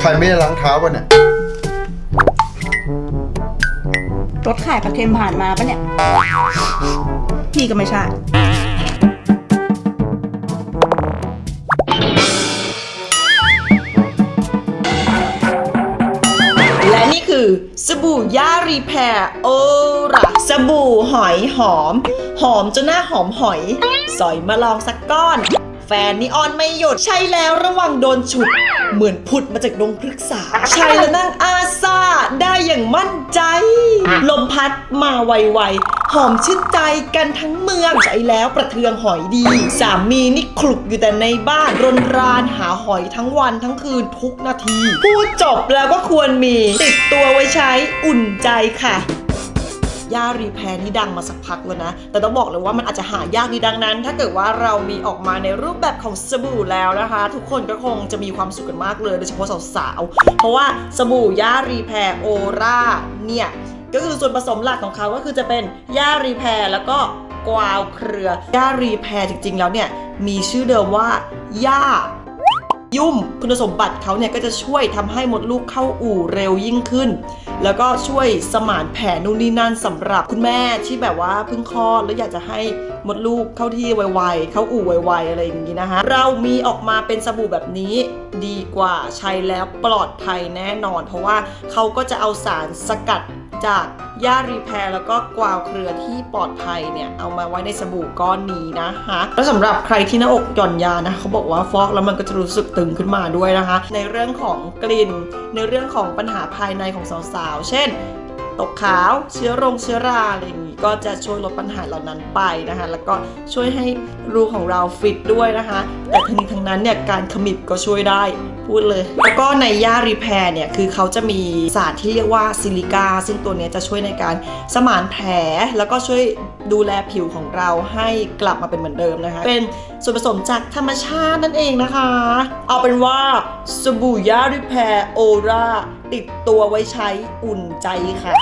ใครไม่ได้ล้างเท้าป่ะเนี่ย รถขายปลาเค็มผ่านมาปะเนี่ย พี่ก็ไม่ใช่ นี่คือสบู่ย่ารีแพร์โอระสบู่หอยหอม หอมจนหน้าหอมหอย สอยมาลองสักก้อน แฟนนี่ออนไม่หยุดใช้แล้วระวังโดนฉุด เหมือนผุดมาจากดงพฤกษา ใช้แล้วนั่งอาซาได้อย่างมั่นใจ ลมพัดมาไวๆ หอมชื่นใจกันทั้งเมืองใช้แล้วประเทืองหอยดี สามีนี่คลุกอยู่แต่ในบ้านรนรานหาหอยทั้งวันทั้งคืนทุกนาที พูดจบแล้วก็ควรมี ติดตัวไว้ใช้อุ่นใจค่ะย่ารีแพรนี่ดังมาสักพักแล้วนะ แต่ต้องบอกเลยว่ามันอาจจะหายากดีดังนั้น ถ้าเกิดว่าเรามีออกมาในรูปแบบของสบู่แล้วนะคะ ทุกคนก็คงจะมีความสุขกันมากเลยโดยเฉพาะสาวๆ เพราะว่าสบู่ย่ารีแพรโอราเนี่ย ก็คือส่วนผสมหลักของเขาก็คือจะเป็นย่ารีแพร์แล้วก็กวาวเครือย่ารีแพร์จริง ๆ แล้วเนี่ยมีชื่อเดิมว่าย่ายุ่มคุณสมบัติเขาเนี่ยก็จะช่วยทำให้มดลูกเข้าอู่เร็วยิ่งขึ้น แล้วก็ช่วยสมานแผลนู่นนี่นั่นสำหรับคุณแม่ที่แบบว่าเพิ่งคลอดแล้วอยากจะให้มดลูกเข้าที่ไวๆ เข้าอู่ไวๆ อะไรอย่างนี้นะคะเรามีออกมาเป็นสบู่แบบนี้ดีกว่าใช้แล้วปลอดภัยแน่นอน เพราะว่าเขาก็จะเอาสารสกัดจากย่ารีแพร์แล้วก็กวาวเครือที่ปลอดภัยเนี่ย เอามาไว้ในสบู่ก้อนนี้นะคะ แล้วสำหรับใครที่หน้าอกหย่อนยานะเขาบอกว่าฟอกแล้วมันก็จะรู้สึกตึงขึ้นมาด้วยนะคะ ในเรื่องของกลิ่น ในเรื่องของปัญหาภายในของสาวๆ เช่น ตกขาว เชื้อรงเชื้อราอะไรอย่างนี้ก็จะช่วยลดปัญหาเหล่านั้นไปนะคะ แล้วก็ช่วยให้รูของเราฟิตด้วยนะคะ แต่ทั้งนี้ทั้งนั้นเนี่ยการขมิบก็ช่วยได้พูดเลย แล้วก็ในย่ารีแพร์เนี่ยคือเขาจะมีสารที่เรียกว่าซิลิกา ซึ่งตัวนี้จะช่วยในการสมานแผลแล้วก็ช่วยดูแลผิวของเราให้กลับมาเป็นเหมือนเดิมนะคะเป็น ส่วนผสมจากธรรมชาตินั่นเองนะคะ เอาเป็นว่าสบู่ย่ารีแพร์โอราติดตัวไว้ใช้อุ่นใจค่ะ